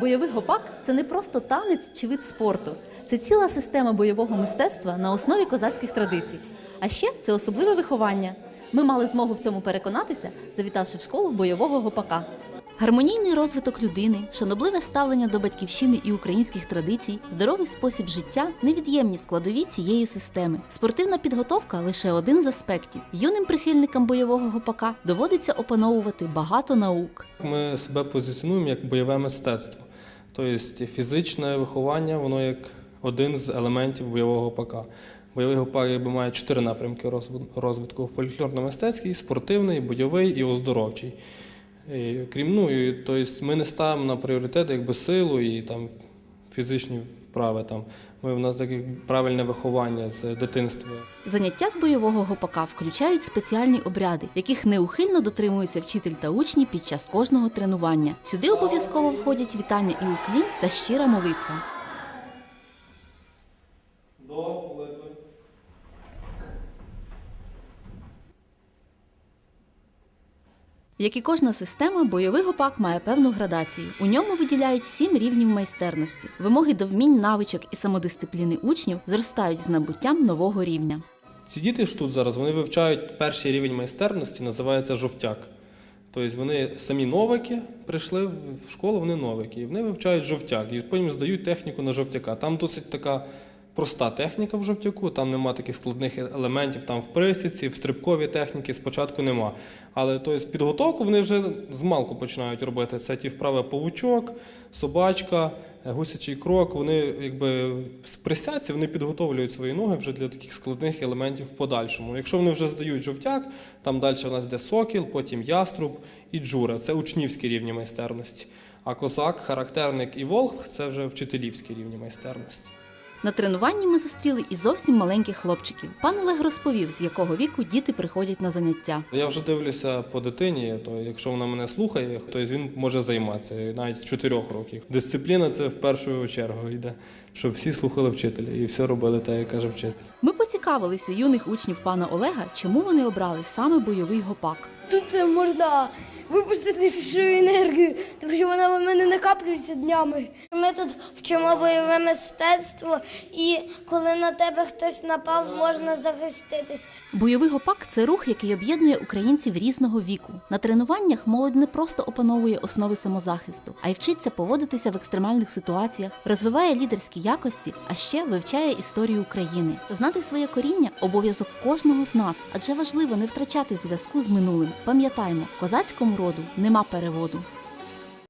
Бойовий гопак це не просто танець чи вид спорту. Це ціла система бойового мистецтва на основі козацьких традицій. А ще це особливе виховання. Ми мали змогу в цьому переконатися, завітавши в школу бойового гопака. Гармонійний розвиток людини, шанобливе ставлення до батьківщини і українських традицій, здоровий спосіб життя невід'ємні складові цієї системи. Спортивна підготовка лише один з аспектів. Юним прихильникам бойового гопака доводиться опановувати багато наук. Ми себе позиціонуємо як бойове мистецтво. Тобто фізичне виховання, воно як один з елементів бойового гопака. Бойовий гопак якби має чотири напрямки розвитку: фольклорно-мистецький, спортивний, бойовий і оздоровчий. І, крім ну, і, тобто ми не ставимо на пріоритет якби силу і там фізичні вправи. Там. Ми, у нас таке правильне виховання з дитинства. Заняття з бойового гопака включають спеціальні обряди, яких неухильно дотримуються вчитель та учні під час кожного тренування. Сюди обов'язково входять вітання і уклін та щира молитва. Як і кожна система, бойовий гопак має певну градацію. У ньому виділяють сім рівнів майстерності. Вимоги до вмінь, навичок і самодисципліни учнів зростають з набуттям нового рівня. Ці діти ж тут зараз вони вивчають перший рівень майстерності, називається жовтяк. Тобто вони самі новики прийшли в школу, вони новики, і вони вивчають жовтяк, і потім здають техніку на жовтяка. Там досить така проста техніка в жовтяку, там нема таких складних елементів, там в присідці, в стрибковій техніці спочатку нема. Але тобто, підготовку вони вже з малку починають робити. Це ті вправи павучок, собачка, е, гусячий крок. Вони якби з присядці вони підготовлюють свої ноги вже для таких складних елементів в подальшому. Якщо вони вже здають жовтяк, там далі у нас йде сокіл, потім яструб і джура. Це учнівські рівні майстерності. А козак, характерник і волх це вже вчителівські рівні майстерності. На тренуванні ми зустріли і зовсім маленьких хлопчиків. Пан Олег розповів, з якого віку діти приходять на заняття. Я вже дивлюся по дитині, то якщо вона мене слухає, то він може займатися навіть з 4 років. Дисципліна це в першу чергу йде, щоб всі слухали вчителя і все робили так, як каже вчитель. Ми поцікавились у юних учнів пана Олега, чому вони обрали саме бойовий гопак. Тут е, можна випустити всю енергію, тому що вона в мене накаплюється днями. Ми тут вчимо бойове мистецтво, і коли на тебе хтось напав, можна захиститись. Бойовий гопак це рух, який об'єднує українців різного віку. На тренуваннях молодь не просто опановує основи самозахисту, а й вчиться поводитися в екстремальних ситуаціях, розвиває лідерські якості, а ще вивчає історію України. Знати своє коріння обов'язок кожного з нас, адже важливо не втрачати зв'язку з минулим. Пам'ятаймо, козацькому роду нема переводу.